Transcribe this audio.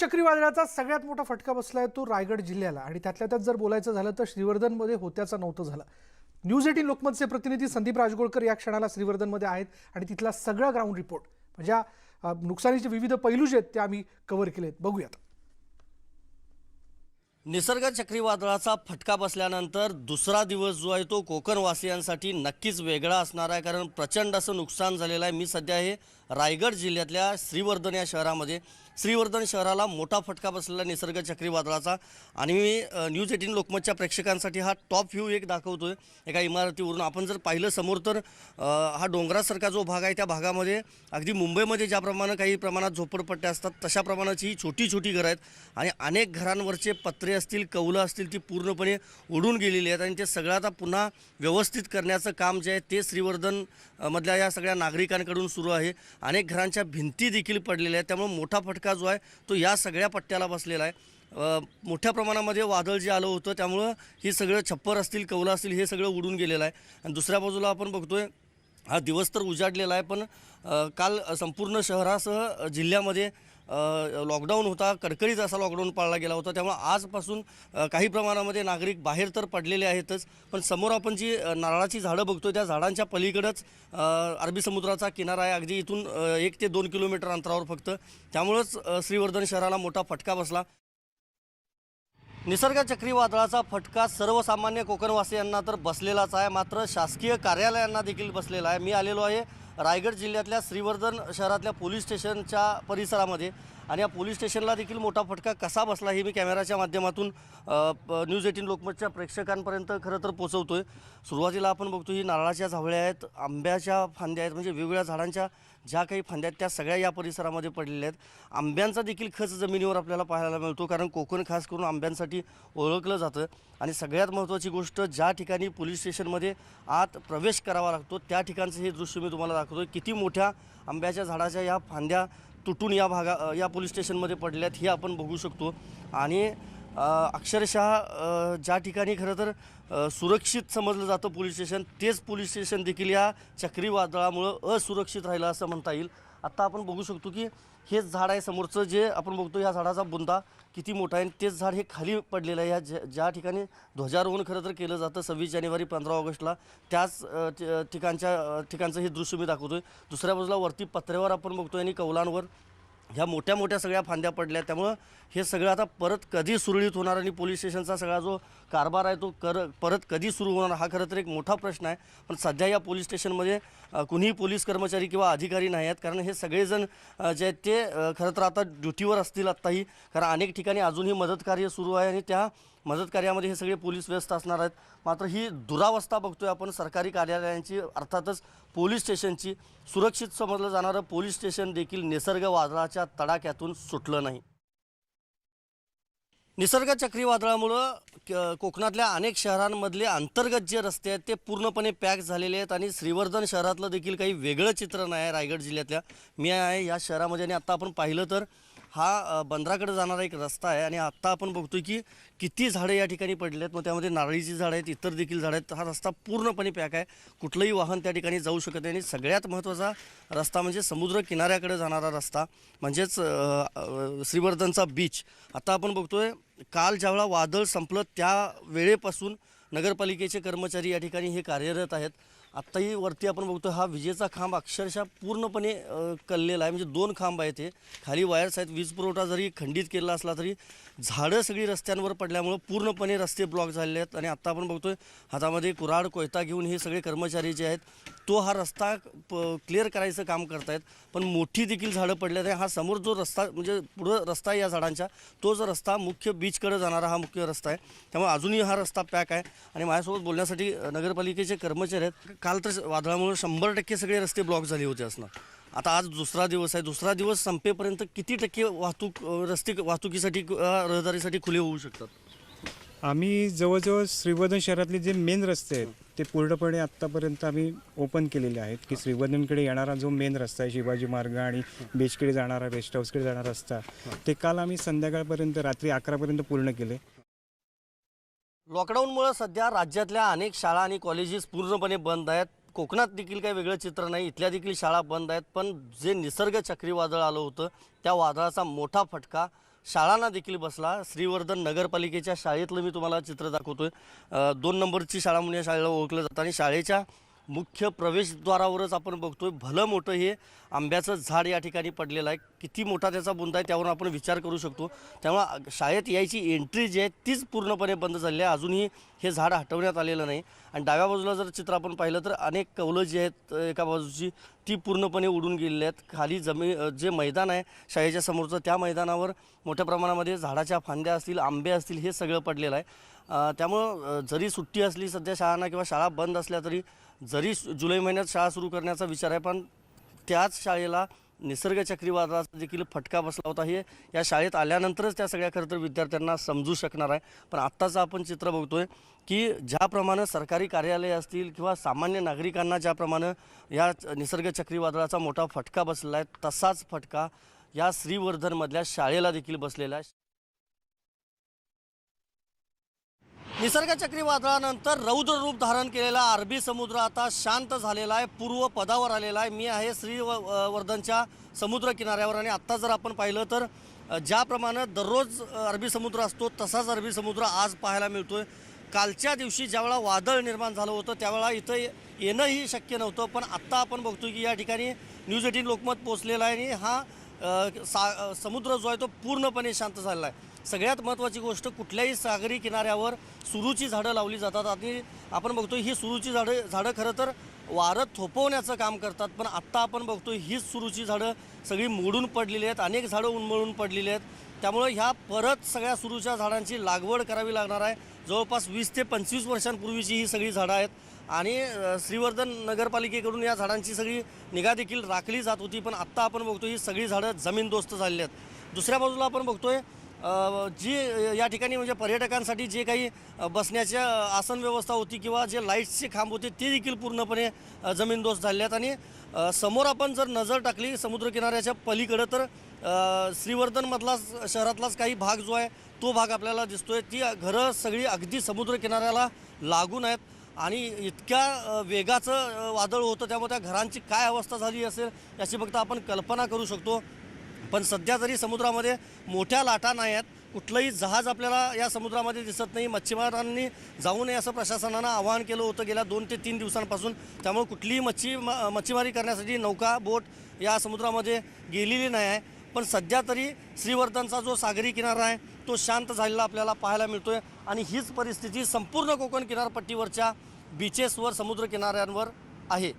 चक्रीवादळाचा सगळ्यात मोठा फटका बसलाय तो रायगड जिल्ह्याला. आणि त्यातल्या त्यात जर बोलायचं झालं तर श्रीवर्धनमध्ये होत्याचा नव्हतं झालं. न्यूज एटीन लोकमतचे प्रतिनिधी संदीप राजगोळकर या क्षणाला श्रीवर्धनमध्ये आहेत आणि तिथला सगळा ग्राउंड रिपोर्ट म्हणजे नुकसानीचे विविध पैलू जे आहेत ते आम्ही कव्हर केलेत. बघूयात. निसर्ग चक्रीवादळाचा फटका बसल्यानंतर दुसरा दिवस जो आहे तो कोकणवासियांसाठी नक्कीच वेगळा असणार आहे. कारण प्रचंड असं नुकसान झालेलं आहे. मी सध्या हे रायगड जिल्ह्यातल्या श्रीवर्धन या शहरामध्ये. श्रीवर्धन शहराला मोठा फटका बसलेला निसर्ग चक्रीवादळाचा. आणि मी न्यूज एटीन लोकमतच्या प्रेक्षकांसाठी हा टॉप व्ह्यू एक दाखवतो आहे एका इमारतीवरून आपण जर पाहिलं समोर तर हा डोंगरासारखा जो भाग आहे त्या भागामध्ये अगदी मुंबईमध्ये ज्याप्रमाणे काही प्रमाणात झोपडपट्ट्या असतात तशा प्रमाणाची ही छोटी छोटी घरं आहेत. आणि अनेक घरांवरचे पत्रे असतील कौलं असतील ती पूर्णपणे उडून गेलेली आहेत. आणि ते सगळं आता पुन्हा व्यवस्थित करण्याचं काम जे आहे ते श्रीवर्धन मधल्या या सगळ्या नागरिकांकडून सुरू आहे. अनेक घरांच्या भिंती देखील पडलेल्या आहेत. त्यामुळे मोठा फटका जो आहे तो या सगळ्या पट्ट्याला बसलेला आहे. मोठ्या प्रमाणामध्ये वादळ जे आलं होतं त्यामुळं ही सगळं छप्पर असतील कौलं असतील हे सगळं उडून गेलेलं आहे. आणि दुसऱ्या बाजूला आपण बघतोय हा दिवस तर उजाडलेला आहे पण काल संपूर्ण शहरासह जिल्ह्यामध्ये लॉकडाऊन होता कडकडीत असा लॉकडाऊन पाळला गेला होता. त्यामुळे आजपासून काही प्रमाणामध्ये नागरिक बाहेर तर पडलेले आहेतच पण समोर आपण जी नारळाची झाडं बघतो त्या झाडांच्या पलीकडंच अरबी समुद्राचा किनारा आहे. अगदी इथून एक ते दोन किलोमीटर अंतरावर फक्त. त्यामुळंच श्रीवर्धन शहराला मोठा फटका बसला. निसर्ग चक्रीवादळाचा फटका सर्वसामान्य कोकणवासियांना तर बसलेलाच आहे. मात्र शासकीय कार्यालयांना देखील बसलेला आहे. मी आलेलो आहे रायगड जिल्ह्यातल्या श्रीवर्धन शहरातल्या पोलीस स्टेशनच्या परिसरामध्ये. आणि या पोलीस स्टेशनला देखील मोठा फटका कसा बसला हे मी कॅमेराच्या माध्यमातून न्यूज एटीन लोकमतच्या प्रेक्षकांपर्यंत खरं तर पोचवतो आहे सुरुवातीला आपण बघतो ही नारळाच्या झावळ्या आहेत आंब्याच्या फांद्या आहेत म्हणजे वेगवेगळ्या झाडांच्या ज्या काही फांद्या आहेत त्या सगळ्या या परिसरामध्ये पडलेल्या आहेत. आंब्यांचा देखील खच जमिनीवर आपल्याला पाहायला मिळतो कारण कोकण खास करून आंब्यांसाठी ओळखलं जातं. आणि सगळ्यात महत्त्वाची गोष्ट ज्या ठिकाणी पोलीस स्टेशनमध्ये आत प्रवेश करावा लागतो त्या ठिकाणचं हे दृश्य मी तुम्हाला दाखवतो किती मोठ्या आंब्याच्या झाडाच्या या फांद्या तुटून या भागा या पोलीस स्टेशनमध्ये पडल्या आहेत हे आपण बघू शकतो. आणि अक्षरशः ज्या ठिकाणी खरं तर सुरक्षित समजलं जातं पोलीस स्टेशन तेच पोलीस स्टेशन देखील या चक्रीवादळामुळं असुरक्षित राहिलं असं म्हणता येईल. आत्ता आपण बघू शकतो की हेच झाड आहे समोरचं जे आपण बघतो ह्या झाडाचा बुंदा किती मोठा आहे आणि तेच झाड हे खाली पडलेलं आहे. ह्या ज्या ज्या ठिकाणी ध्वजारोहण खरं तर केलं जातं सव्वीस जानेवारी पंधरा ऑगस्टला त्याच ठिकाणच्या ठिकाणचं हे दृश्य मी दाखवतोय. दुसऱ्या बाजूला वरती पत्र्यावर आपण बघतो आणि कौलांवर ह्या मोठ्या मोठ्या सगळ्या फांद्या पडल्या. त्यामुळं हे सगळं आता परत कधी सुरळीत होणार आणि पोलीस स्टेशनचा सगळा जो कारभार आहे तो कर परत कधी सुरू होणार हा खरं तर एक मोठा प्रश्न आहे. पण सध्या या पोलीस स्टेशनमध्ये कुणीही पोलीस कर्मचारी किंवा अधिकारी नाही आहेत. कारण हे सगळेजण जे आहेत ते खरं तर आता ड्युटीवर असतील आत्ताही. कारण अनेक ठिकाणी अजूनही मदतकार्य सुरू आहे आणि त्या मदत कार्यामध्ये हे सगळे पोलीस व्यस्त असणार आहेत. मात्र ही दुरावस्था बघतोय आपण सरकारी कार्यालयांची अर्थातच पोलीस स्टेशनची. सुरक्षित समजलं जाणारं पोलीस स्टेशन देखील निसर्ग वादळाच्या तडाख्यातून सुटलं नाही. निसर्ग चक्रीवादळामुळं कोकणातल्या अनेक शहरांमधले अंतर्गत जे रस्ते आहेत ते पूर्णपणे पॅक झालेले आहेत आणि श्रीवर्धन शहरातलं देखील काही वेगळं चित्र नाही आहे रायगड जिल्ह्यातल्या. मी आहे या शहरामध्ये आणि आत्ता आपण पाहिलं तर हा बंदराकडे जाणारा एक रस्ता आहे आणि आत्ता आपण बघतोय की किती झाडं या ठिकाणी पडली आहेत मग त्यामध्ये नारळीची झाडं आहेत इतर देखील झाडं आहेत. हा रस्ता पूर्णपणे पॅक आहे. कुठलंही वाहन त्या ठिकाणी जाऊ शकत नाही आणि सगळ्यात महत्त्वाचा रस्ता म्हणजे समुद्र किनाऱ्याकडे जाणारा रस्ता म्हणजेच श्रीवर्धनचा बीच आता आपण बघतोय काल ज्यावेळा वादळ संपलं त्या वेळेपासून नगरपालिकेचे कर्मचारी या ठिकाणी हे कार्यरत आहेत. आत्ताही वरती आपण बघतो हा विजेचा खांब अक्षरशः पूर्णपणे कललेला आहे. म्हणजे दोन खांब आहेत ते खाली वायर्स आहेत. वीज पुरवठा जरी खंडित केला असला तरी झाडं सगळी रस्त्यांवर पडल्यामुळं पूर्णपणे रस्ते ब्लॉक झालेले आहेत. आणि आत्ता आपण बघतोय हातामध्ये कुऱ्हाड कोयता घेऊन हे सगळे कर्मचारी जे आहेत तो हा रस्ता क्लिअर करायचं काम करतायत. पण मोठी देखील झाडं पडल्यात आणि हा समोर जो रस्ता म्हणजे पुढं रस्ता आहे या झाडांचा तो जो रस्ता मुख्य बीचकडे जाणारा हा मुख्य रस्ता आहे. त्यामुळे अजूनही हा रस्ता पॅक आहे. आणि माझ्यासोबत बोलण्यासाठी नगरपालिकेचे कर्मचारी आहेत. काल तर वादळामुळे शंभर टक्के सगळे रस्ते ब्लॉक झाले होते असणार. आता आज दुसरा दिवस आहे. दुसरा दिवस संपेपर्यंत किती टक्के वाहतूक रस्ते वाहतुकीसाठी रहदारीसाठी खुले होऊ शकतात? आम्ही जवळजवळ श्रीवर्धन शहरातले जे मेन रस्ते आहेत ते पूर्णपणे आत्तापर्यंत आम्ही ओपन केलेले आहेत की श्रीवर्धनकडे येणारा जो मेन रस्ता आहे शिवाजी मार्ग आणि बीचकडे जाणारा रेस्ट हाऊसकडे जाणारा रस्ता ते काल आम्ही संध्याकाळपर्यंत रात्री अकरापर्यंत पूर्ण केले. लॉकडाऊनमुळे सध्या राज्यातल्या अनेक शाळा आणि कॉलेजेस पूर्णपणे बंद आहेत. कोकणात देखील काही वेगळं चित्र नाही इथल्या देखील शाळा बंद आहेत. पण जे निसर्ग चक्रीवादळ आलं होतं त्या वादळाचा मोठा फटका शाळांना देखील बसला. श्रीवर्धन नगरपालिकेच्या शाळेतलं मी तुम्हाला चित्र दाखवतोय. दोन नंबरची शाळा म्हणून या शाळेला ओळखलं जातं आणि शाळेच्या मुख्य प्रवेशद्वारावरच आपण बघतोय. भलं मोठं हे आंब्याचं झाड या ठिकाणी पडलेलं आहे. किती मोठा त्याचा बुंदा आहे त्यावर आपण विचार करू शकतो. त्यामुळं शाळेत यायची एंट्री जी आहे तीच पूर्णपणे बंद झाली आहे. अजूनही हे झाड हटवण्यात आलेलं नाही. आणि डाव्या बाजूला जर चित्र आपण पाहिलं तर अनेक कवलं जी आहेत एका बाजूची ती पूर्णपणे उडून गेलेली आहेत. खाली जमी जे मैदान आहे शाळेच्या समोरचं त्या मैदानावर मोठ्या प्रमाणामध्ये झाडाच्या फांद्या असतील आंबे असतील हे सगळं पडलेलं आहे. त्यामुळं जरी सुट्टी असली सध्या शाळांना किंवा शाळा बंद असल्या तरी जरी जुलै महिन्यात शाळा सुरू करण्याचा विचार आहे पण त्याच शाळेला निसर्ग चक्रीवादळाचा देखील फटका बसला होता. हे या शाळेत आल्यानंतरच त्या सगळ्या खरं तर विद्यार्थ्यांना समजू शकणार आहे. पण आत्ताचं आपण चित्र बघतोय की ज्याप्रमाणे सरकारी कार्यालय असतील किंवा सामान्य नागरिकांना ज्याप्रमाणे या निसर्ग चक्रीवादळाचा मोठा फटका बसलेला आहे तसाच फटका या श्रीवर्धनमधल्या शाळेला देखील बसलेला आहे. निसर्ग चक्रीवादळानंतर रौद्र रूप धारण केलेला अरबी समुद्र आता शांत झालेला आहे पूर्व पदावर आलेला आहे. मी आहे श्री व- वर्धनच्या समुद्र किनाऱ्यावर आणि आत्ता जर आपण पाहिलं तर ज्याप्रमाणे दररोज अरबी समुद्र असतो तसाच अरबी समुद्र आज पाहायला मिळतो आहे कालच्या दिवशी ज्यावेळा वादळ निर्माण झालं होतं त्यावेळा इथं येणंही शक्य नव्हतं. पण आत्ता आपण बघतो की या ठिकाणी न्यूज एटीन लोकमत पोचलेला आहे आणि हा सा समुद्र जो आहे तो पूर्णपणे शांत झालेला आहे. सगळ्यात महत्त्वाची गोष्ट कुठल्याही सागरी किनाऱ्यावर सुरूची झाडं लावली जातात. आणि आपण बघतो ही सुरूची झाडं झाडं खरं तर वारं थोपवण्याचं काम करतात पण आत्ता आपण बघतो हीच सुरूची झाडं सगळी मोडून पडलेली आहेत अनेक झाडं उन्मळून पडलेली आहेत. त्यामुळं ह्या परत सगळ्या सुरूच्या झाडांची लागवड करावी लागणार आहे. जवळपास वीस ते पंचवीस वर्षांपूर्वीची ही सगळी झाडं आहेत. आणि श्रीवर्धन नगरपालिकेकडून या झाडांची सगळी निगा देखील राखली जात होती पण आत्ता आपण बघतो ही सगळी झाडं जमीनदोस्त झालेली आहेत. दुसऱ्या बाजूला आपण बघतोय आहे जी या ठिकाणी म्हणजे पर्यटकांसाठी जे काही बसण्याच्या आसन व्यवस्था होती किंवा जे लाईट्सचे खांब होते ते देखील पूर्णपणे जमीनदोस्त झाले आहेत आणि समोर आपण जर नजर टाकली समुद्रकिनाऱ्याच्या पलीकडं तर श्रीवर्धनमधलाच शहरातलाच काही भाग जो आहे तो भाग आपल्याला दिसतोय. ती घरं सगळी अगदी समुद्रकिनाऱ्याला लागून आहेत. आणि इतक्या वेगाचं वादळ होतं त्यामुळे त्या घरांची काय अवस्था झाली असेल याची फक्त आपण कल्पना करू शकतो. पण सध्या तरी समुद्रामध्ये मोठ्या लाटा नाही आहेत. कुठलंही जहाज आपल्याला या समुद्रामध्ये दिसत नाही. मच्छीमारांनी जाऊ नये असं प्रशासनानं आवाहन केलं होतं गेल्या दोन ते तीन दिवसांपासून. त्यामुळे कुठलीही मच्छी मच्छीमारी करण्यासाठी नौका बोट या समुद्रामध्ये गेलेली नाही आहे. पण सध्या तरी श्रीवर्धनचा जो सागरी किनारा आहे तो शांत झालेला आपल्याला पाहायला मिळतोय. आणि हीच परिस्थिती संपूर्ण कोकण किनारपट्टीवरच्या बीचेसवर समुद्र किनाऱ्यांवर आहे.